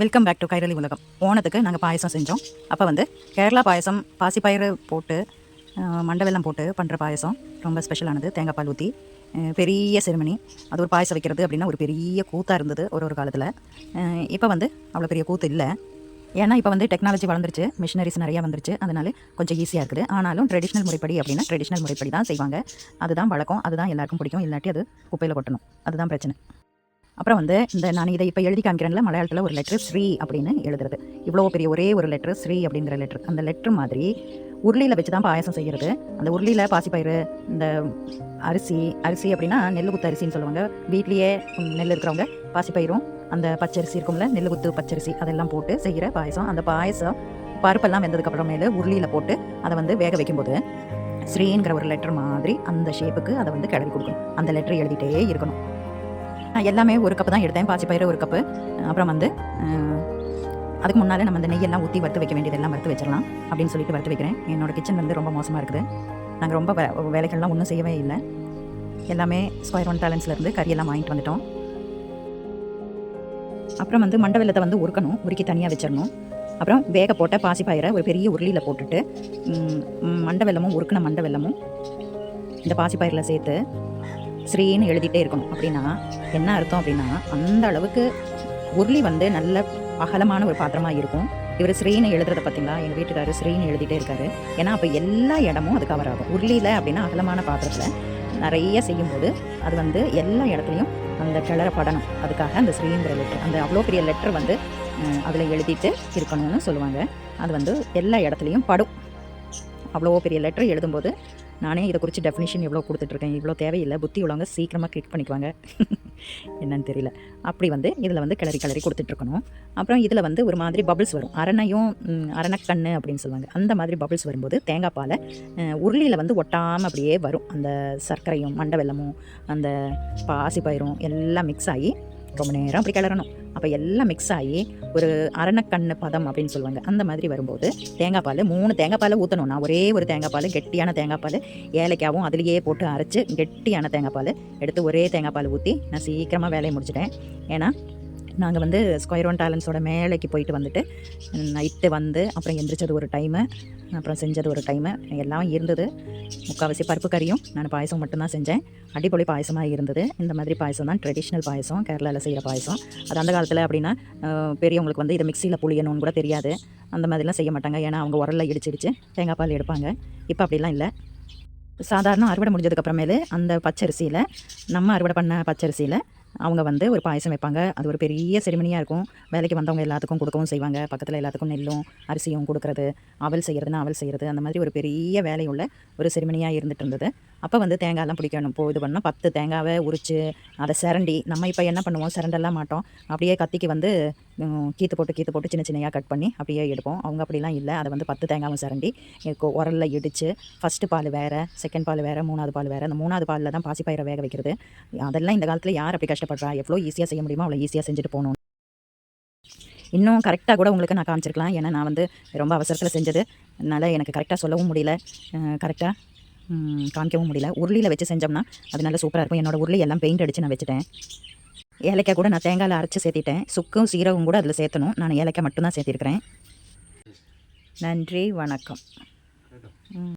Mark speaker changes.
Speaker 1: Welcome back to Kairali உலகம் ஓணத்துக்கு நாங்கள் பாயசம் செஞ்சோம். அப்போ வந்து கேரளா பாயசம் பாசிப்பயிறு போட்டு மண்டவெல்லாம் வெல்லம் போட்டு பண்ணுற பாயசம். ரொம்ப ஸ்பெஷலானது தேங்காய் பால் ஊற்றி பெரிய செருமனி. அது ஒரு பாயசம் வைக்கிறது அப்படின்னா ஒரு பெரிய கூத்தாக இருந்தது ஒரு ஒரு காலத்தில். இப்போ வந்து அவ்வளோ பெரிய கூத்து இல்லை. ஏன்னா இப்போ வந்து டெக்னாலஜி வளர்ந்துருச்சு. மிஷினரிஸ் நிறையா வந்துருச்சு. அதனால கொஞ்சம் ஈஸியாக இருக்குது. ஆனாலும் ட்ரெடிஷ்னல் முறைப்படி அப்படின்னா ட்ரெடிஷ்னல் முறைப்படி தான் செய்வாங்க. அதுதான் வழக்கம். அதுதான் எல்லாருக்கும் பிடிக்கும். இல்லாட்டி அது குப்பையில் கொட்டணும். அதுதான் பிரச்சனை. அப்புறம் வந்து இந்த நான் இதை இப்போ எழுதி காமிக்கிறேன்ல மலையாளத்தில் ஒரு லெட்ரு ஸ்ரீ அப்படின்னு எழுதுறது. இவ்வளோ பெரிய ஒரே ஒரு லெட்ரு ஸ்ரீ அப்படிங்கிற லெட்ரு அந்த லெட்ரு மாதிரி உருளியில் வச்சு தான் பாயசம் செய்கிறது அந்த உருளியில் பாசிப்பயிறு இந்த அரிசி அரிசி அப்படின்னா நெல் குத்து அரிசின்னு சொல்லுவாங்க. வீட்லேயே நெல் இருக்கிறவங்க பாசிப்பயிரும் அந்த பச்சரிசி இருக்கும்ல நெல் குத்து பச்சரிசி அதெல்லாம் போட்டு செய்கிற பாயசம். அந்த பாயசம் பருப்பெல்லாம் வெந்ததுக்கப்புறமேலு உருளியில் போட்டு அதை வந்து வேக வைக்கும்போது ஸ்ரீங்கிற ஒரு லெட்டர் மாதிரி அந்த ஷேப்புக்கு அதை வந்து கிளறி கொடுக்கணும். அந்த லெட்டர் எழுதிட்டே இருக்கணும். எல்லாமே ஒரு கப்பு தான் எடுத்தேன். பாசிப்பயிறு ஒரு கப்பு. அப்புறம் வந்து அதுக்கு முன்னால் நம்ம அந்த நெய்யெல்லாம் ஊற்றி வறுத்து வைக்க வேண்டியதெல்லாம் வறுத்து வச்சிடலாம் அப்படின்னு சொல்லிட்டு வறுத்து வைக்கிறேன். என்னோட கிச்சன் வந்து ரொம்ப மோசமாக இருக்குது. நாங்கள் ரொம்ப வேலைகள்லாம் ஒன்றும் செய்யவே இல்லை. எல்லாமே ஸ்கொயர் ஒன் டேலண்ட்ஸ்லேருந்து கறியெல்லாம் வாங்கிட்டு வந்துட்டோம். அப்புறம் வந்து மண்டை வெல்லத்தை வந்து உருக்கணும். உருக்கி தனியாக வச்சிடணும். அப்புறம் வேக போட்ட பாசிப்பயிரை ஒரு பெரிய உருளியில் போட்டுட்டு ம், மண்டை வெல்லமும் உருக்கின மண்டை வெல்லமும் இந்த பாசிப்பயிரில் சேர்த்து ஸ்ரீன்னு எழுதிட்டே இருக்கணும். அப்படின்னா என்ன அர்த்தம் அப்படின்னா அந்த அளவுக்கு உருளி வந்து நல்ல அகலமான ஒரு பாத்திரமா இருக்கும். இவர் ஸ்ரீன்னு எழுதுறத பார்த்தீங்களா? எங்கள் வீட்டுக்காரர் ஸ்ரீன்னு எழுதிட்டே இருக்காரு. ஏன்னா அப்போ எல்லா இடமும் அது கவர் ஆகும். உருளியில் அப்படின்னா அகலமான பாத்திரத்தில் நிறைய செய்யும்போது அது வந்து எல்லா இடத்துலையும் அந்த கிளற படணும். அதுக்காக அந்த ஸ்ரீங்கிற லெட்டர் அந்த அவ்வளோ பெரிய லெட்டர் வந்து அதில் எழுதிட்டு இருக்கணும்னு சொல்லுவாங்க. அது வந்து எல்லா இடத்துலையும் படும். அவ்வளோ பெரிய லெட்டர் எழுதும்போது நானே இதை குறித்து டெஃபினிஷன் எவ்வளோ கொடுத்துட்ருக்கேன் இவ்வளோ தேவையில்லை புத்தி உள்ளவங்க சீக்கிரமாக கிளிக் பண்ணிக்குவாங்க. என்னன்னு தெரியல. அப்படி வந்து இதில் வந்து கிளறி கிளறி கொடுத்துட்ருக்கணும் அப்புறம் இதில் வந்து ஒரு மாதிரி பபிள்ஸ் வரும். அரணையும் ம், அரணைக்கண்ணு அப்படின்னு சொல்லுவாங்க. அந்த மாதிரி பபிள்ஸ் வரும்போது தேங்காய் பாலை உருளியில் வந்து ஒட்டாமல் அப்படியே வரும். அந்த சர்க்கரையும் மண்டை வெல்லமும் அந்த பாசிப்பயிரும் எல்லாம் மிக்ஸ் ஆகி ரொம்ப நேரம் அப்படி கிளறணும். அப்போ எல்லாம் மிக்ஸ் ஆகி ஒரு அரணக்கண்ணு பதம் அப்படின்னு சொல்லுவாங்க. அந்த மாதிரி வரும்போது தேங்காய் பால் மூணு தேங்காய் பால் ஊற்றணும் நான் ஒரே ஒரு தேங்காய் பால் கெட்டியான தேங்காய் பால் ஏலக்காவும் அதுலேயே போட்டு அரைச்சி கெட்டியான தேங்காய் பால் எடுத்து ஒரே தேங்காய் பால் ஊற்றி நான் சீக்கிரமாக வேலையை முடிச்சிட்டேன். ஏன்னா நாங்கள் வந்து ஸ்கொயர் ஒன் டேலண்ட்ஸோட மேலைக்கு போயிட்டு வந்துட்டு நைட்டு வந்து அப்புறம் எந்திரிச்சது ஒரு டைமு அப்புறம் செஞ்சது ஒரு டைமு எல்லாம் இருந்தது. முக்கால்வாசி பருப்பு கறியும் நான் பாயசம் மட்டும்தான் செஞ்சேன். அடிப்பொலி பாயசமாக இருந்தது. இந்த மாதிரி பாயசம் தான் ட்ரெடிஷ்னல் பாயசம் கேரளாவில் செய்கிற பாயசம். அது அந்த காலத்தில் அப்படின்னா பெரியவங்களுக்கு வந்து இதை மிக்சியில் புளியணும்னு கூட தெரியாது. அந்த மாதிரிலாம் செய்ய மாட்டாங்க. ஏன்னா அவங்க உரல்ல இடிச்சு இடிச்சு தேங்காய் பால் எடுப்பாங்க. இப்போ அப்படிலாம் இல்லை. சாதாரண அறுவடை முடிஞ்சதுக்கப்புறமேலு அந்த பச்சரிசியில் நம்ம அறுவடை பண்ண பச்சரிசியில் அவங்க வந்து ஒரு பாயசம் வைப்பாங்க. அது ஒரு பெரிய செரிமனியாக இருக்கும். வேலைக்கு வந்தவங்க எல்லாத்துக்கும் கொடுக்கவும் செய்வாங்க. பக்கத்தில் எல்லாத்துக்கும் நெல்லும் அரிசியும் கொடுக்கறது அவல் செய்கிறதுனா அவல் செய்கிறது அந்த மாதிரி ஒரு பெரிய வேலையுள்ள ஒரு செரிமனியாக இருந்துகிட்டு இருந்தது. அப்போ வந்து தேங்காயெல்லாம் பிடிக்கணும் இப்போ இது பண்ணால் பத்து தேங்காவை உரித்து அதை சிரண்டி. நம்ம இப்போ என்ன பண்ணுவோம்? சிரண்டெல்லாம் மாட்டோம். அப்படியே கத்திக்கு வந்து கீத்து போட்டு கீத்து போட்டு சின்ன சின்னையாக கட் பண்ணி அப்படியே எடுப்போம். அவங்க அப்படிலாம் இல்லை. அதை வந்து பத்து தேங்காவும் சிரண்டி உரலில் உரல்ல இடித்து ஃபஸ்ட்டு பால் வேறு செகண்ட் பால் வேறு மூணாவது பால் வேறு. அந்த மூணாவது பாலில் தான் பாசிப்பயிரை வேக வைக்கிறது. அதெல்லாம் இந்த காலத்தில் யார் அப்படி கஷ்டப்படுறா? எவ்வளோ ஈஸியாக செய்ய முடியுமோ அவ்வளோ ஈஸியாக செஞ்சுட்டு போகணும். இன்னும் கரெக்டாக கூட உங்களுக்கு நான் காமிச்சிருக்கலாம். ஏன்னா நான் வந்து ரொம்ப அவசரத்தில் செஞ்சது. அதனால் எனக்கு கரெக்டாக சொல்லவும் முடியல. கரெக்டாக காமிக்கவும் முடியல. உருளியில் வச்சு செஞ்சோம்னா அது நல்லா சூப்பராக இருக்கும். என்னோட உருளி எல்லாம் பெயிண்ட் அடித்து நான் வச்சுட்டேன். ஏலக்காய் கூட நான் தேங்காயில் அரைச்சி சேர்த்திட்டேன். சுக்கும் சீரகம் கூட அதில் சேர்த்தணும். நான் ஏலக்காய் மட்டும்தான் சேர்த்திருக்கிறேன். நன்றி வணக்கம்.